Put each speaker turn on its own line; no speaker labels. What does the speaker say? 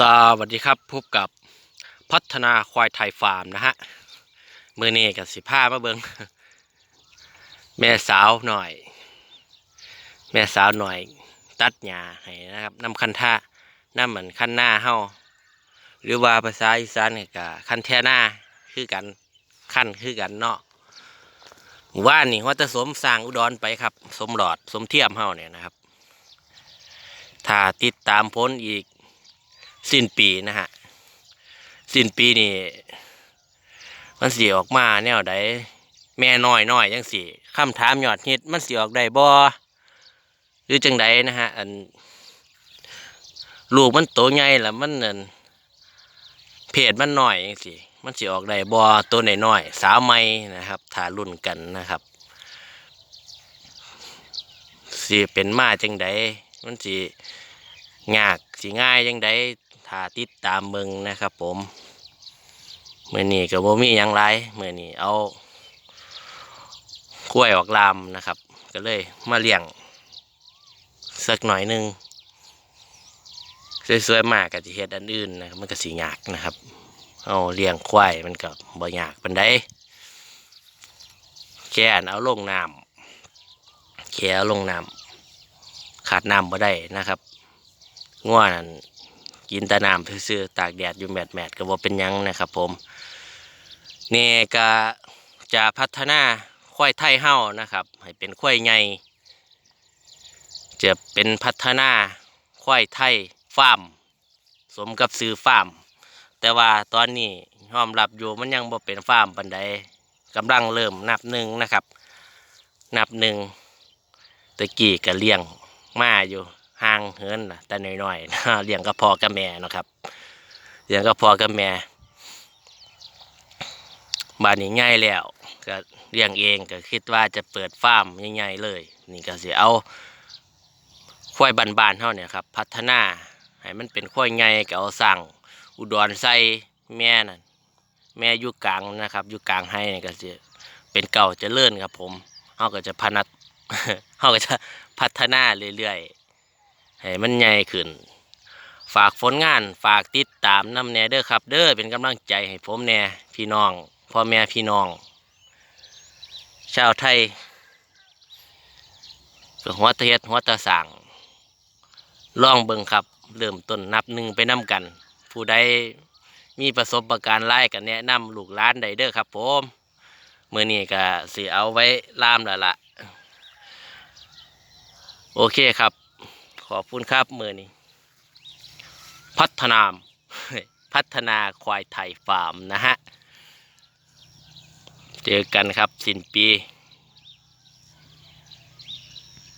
สวัสดีครับพบกับพัฒนาควายไทยฟาร์มนะฮะมือนี้กับสิผ้ามาเบิงแม่สาวหน่อย แม่สาวหน่อย ตัดหญ้าให้นะครับนำคันท่านำเหมือนคันหน้าเฮาหรือว่าภาษาอีสานก็กับคันแท่หน้าคือกันคันคือกันเนาะหมู่บ้านนี่ว่าจะสมสร้างอุดรไปครับ สมหลอดสมเทียมเฮาเนี่ยนะครับ ถ้าติดตามพ้นอีก สิ้นปีนะฮะ สิ้นปีนี่มันสีออกมาแนวใดแม่น้อยน้อยยังสีคำถามยอดฮิตมันสีออกได้บ่หรือจังใดนะฮะ อัน ลูกมันโตใหญ่แล้วมันนั่นเพศมันน้อยยังสิมันสีออกได้บ่ตัวหน้อยๆสาวใหม่นะครับถารุ่นกันนะครับสิเป็นมาจังใดมันสิยากสิง่ายยังไดาติดตามเมืองนะครับ ผมเมื่อนี้ก็บ่มีหยังไรเมื่อนี้เอากล้วยออกลามนะครับ ก็เลยมาเลี้ยงสักหน่อยนึงสวยๆมากก็จะเฮ็ดอันอื่นนะครับมันก็สิยากนะครับ เอาเลี้ยงควายมันก็บ่ยากปานใดแค่นเอาลงน้ำแค่เอาลงน้ำขาดน้ำบ่ได้นะครับง่วนั่น กินแต่น้ำซื่อๆตากแดดอยู่แมดแมดๆก็บ่เป็นยังนะครับ ผมนี่ก็จะพัฒนาควายไทยเฮานะครับ ให้เป็นควายใหญ่จะเป็นพัฒนาควายไทยฟาร์มสมกับซื้อฟาร์มแต่ว่าตอนนี้ยอมรับอยู่มันยังบ่เป็นฟาร์มปันใดกำลังเริ่มนับหนึ่งนะครับ นับหนึ่งตะกี้ก็เลี้ยงมาอยู่ ห่างเหินนะแต่น้อยๆเลี้ยงกับพ่อกับแม่นะครับเลี้ยงกับพ่อกับแม่บ้านนี้ง่ายแล้วก็เลี้ยงเองก็คิดว่าจะเปิดฟาร์มใหญ่ๆเลย นี่ก็สิเอาควายบานๆเท่าเนี่ยครับพัฒนาให้มันเป็นควายใหญ่ก็เอาสั่งอุดรใส่แม่นั่นแม่อยู่กลางนะครับอยู่กลางให้นี่ก็สิเป็นเก่าจะเลื่อนครับผมเขาก็จะพนัดเขาก็จะพัฒนาเรื่อยๆ ให้มันใหญ่ขึ้น ฝากผลงานฝากติดตามน้ำแน่เด้อครับ เด้อเป็นกำลังใจให้ผมแน่พี่น้องพ่อแม่พี่น้อง ชาวไทยหัวตะเฮ็ดหัวตะสั่งลองเบิ่งครับ เริ่มต้นนับหนึ่งไปน้ำกัน ผู้ใดมีประสบะการณ์ไล่กันแนะนำลูกหลานใดเด้อครับผมเมื่อนี้ก็สิเอาไว้ล่ามแล้วล่ะโอเคครับ อบคุณครับมือนี้ พัฒนามพัฒนาควายไทยฟาร์มนะฮะ เจอกันครับสิ้นปี